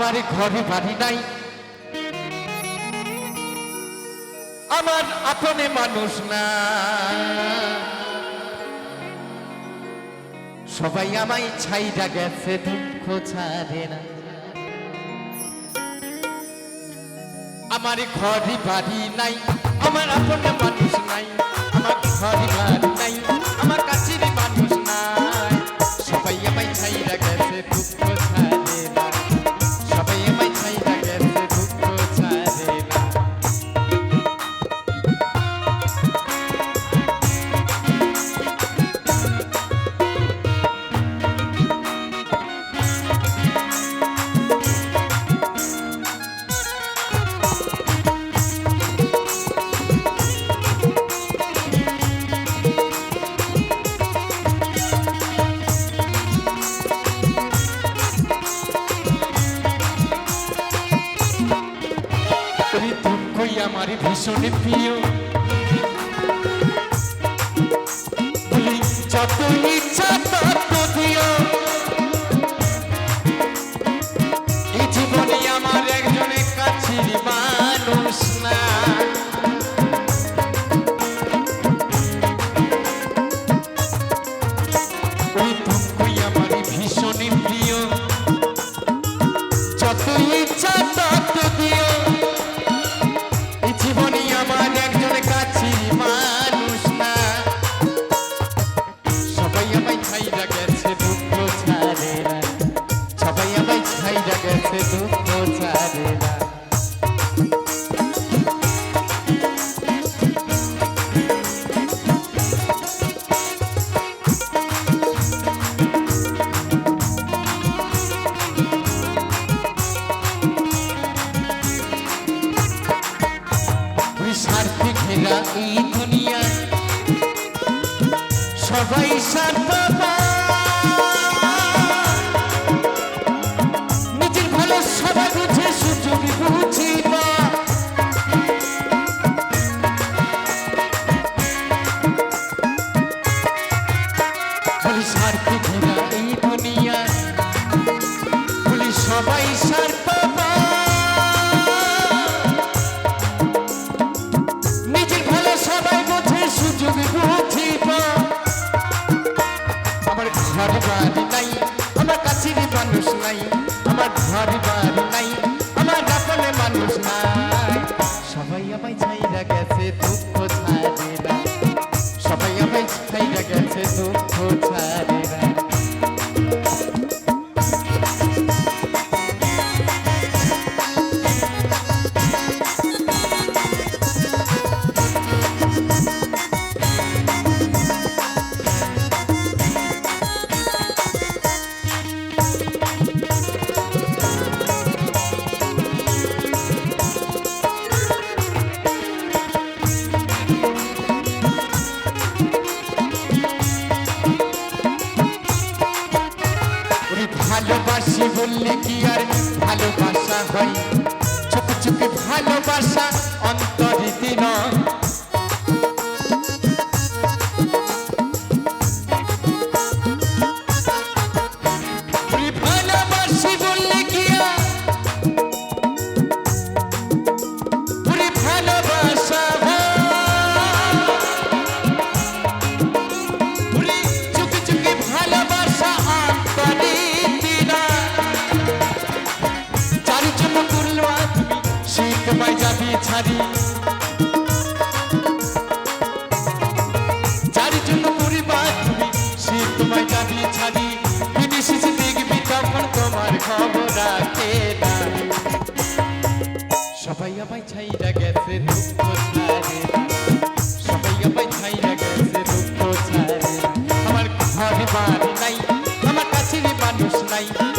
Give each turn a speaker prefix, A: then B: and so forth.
A: আমার ঘরে বাড়ি নাই। আমার আপনে মানুষ না। সবাই আমায় ছাইটা গেছে, দুঃখ ছাড়ে না। আমার ঘরে বাড়ি নাই, আমার আপনে মানুষ নাই, আমার ঘরে বাড়ি নাই, আমার কাছে মানুষ নাই। সবাই আমায় ছাইটা গেছে, দুঃখ ভীষণ প্রিয়। যত ইচ্ছা সেরা এই সবাই সাথে বললে কি আর ভালোবাসা হয়? চুপি চুপি ভালোবাসা ছাইরা গেছে দুঃখ ছাড়ে সবাই আমায় ছাইরা গেছে দুঃখ ছাড়ে আমার ঘরে বাড়ি নাই, আমার কাছের মানুষ নাই।